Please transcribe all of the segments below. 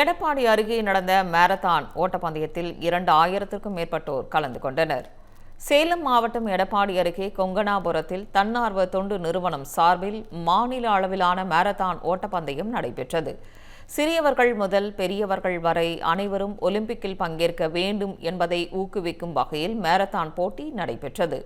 எடப்பாடி அருகே நடந்த மாரத்தான் ஓட்டப்பந்தயத்தில் இரண்டு ஆயிரத்திற்கும் மேற்பட்டோர் கலந்து கொண்டனர். சேலம் மாவட்டம் எடப்பாடி அருகே கொங்கனாபுரத்தில் தன்னார்வ தொண்டு நிறுவனம் சார்பில் மாநில அளவிலான மாரத்தான் ஓட்டப்பந்தயம் நடைபெற்றது. சிறியவர்கள் முதல் பெரியவர்கள் வரை அனைவரும் ஒலிம்பிக்கில் பங்கேற்க வேண்டும் என்பதை ஊக்குவிக்கும் வகையில் மாரத்தான் போட்டி நடைபெற்றது.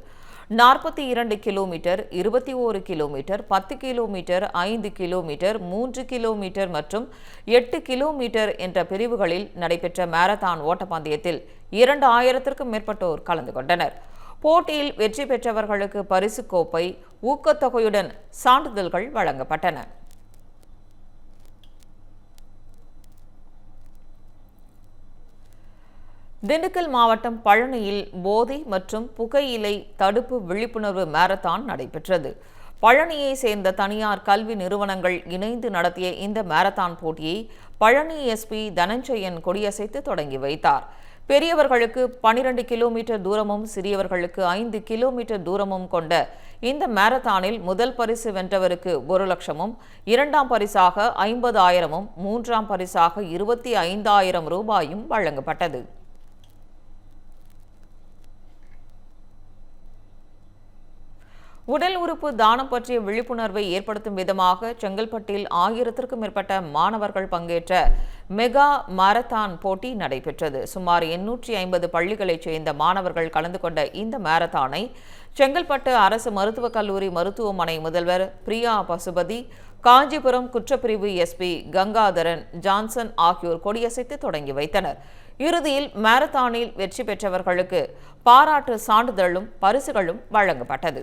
நாற்பத்தி இரண்டு கிலோமீட்டர் இருபத்தி ஓரு கிலோமீட்டர் பத்து கிலோமீட்டர் ஐந்து கிலோமீட்டர் மூன்று கிலோமீட்டர் மற்றும் எட்டு கிலோமீட்டர் என்ற பிரிவுகளில் நடைபெற்ற மாரத்தான் ஓட்டப்பந்தயத்தில் இரண்டு ஆயிரத்திற்கும் மேற்பட்டோர் கலந்து கொண்டனர். போட்டியில் வெற்றி பெற்றவர்களுக்கு பரிசு கோப்பை ஊக்கத்தொகையுடன் சான்றிதழ்கள் வழங்கப்பட்டன. திண்டுக்கல் மாவட்டம் பழனியில் போதை மற்றும் புகையிலை தடுப்பு விழிப்புணர்வு மாரத்தான் நடைபெற்றது. பழனியை சேர்ந்த தனியார் கல்வி நிறுவனங்கள் இணைந்து நடத்திய இந்த மாரத்தான் போட்டியை பழனி எஸ்பி தனஞ்சயன் கொடியசைத்து தொடங்கி வைத்தார். பெரியவர்களுக்கு பனிரெண்டு கிலோமீட்டர் தூரமும் சிறியவர்களுக்கு ஐந்து கிலோமீட்டர் தூரமும் கொண்ட இந்த மாரத்தானில் முதல் பரிசு வென்றவருக்கு ஒரு லட்சமும் இரண்டாம் பரிசாக ஐம்பதாயிரமும் மூன்றாம் பரிசாக இருபத்தி ஐந்தாயிரம் ரூபாயும் வழங்கப்பட்டது. உடல் உறுப்பு தானம் பற்றிய விழிப்புணர்வை ஏற்படுத்தும் விதமாக செங்கல்பட்டில் ஆயிரத்திற்கும் மேற்பட்ட மாணவர்கள் பங்கேற்ற மெகா மாரத்தான் போட்டி நடைபெற்றது. சுமார் எண்ணூற்றி ஐம்பது பள்ளிகளைச் சேர்ந்த மாணவர்கள் கலந்து கொண்ட இந்த மாரத்தானை செங்கல்பட்டு அரசு மருத்துவக் கல்லூரி மருத்துவமனை முதல்வர் பிரியா பசுபதி காஞ்சிபுரம் குற்றப்பிரிவு எஸ்பி கங்காதரன் ஜான்சன் ஆகியோர் கொடியசைத்து தொடங்கி வைத்தனர். இறுதியில் மாரத்தானில் வெற்றி பெற்றவர்களுக்கு பாராட்டு சான்றிதழும் பரிசுகளும் வழங்கப்பட்டது.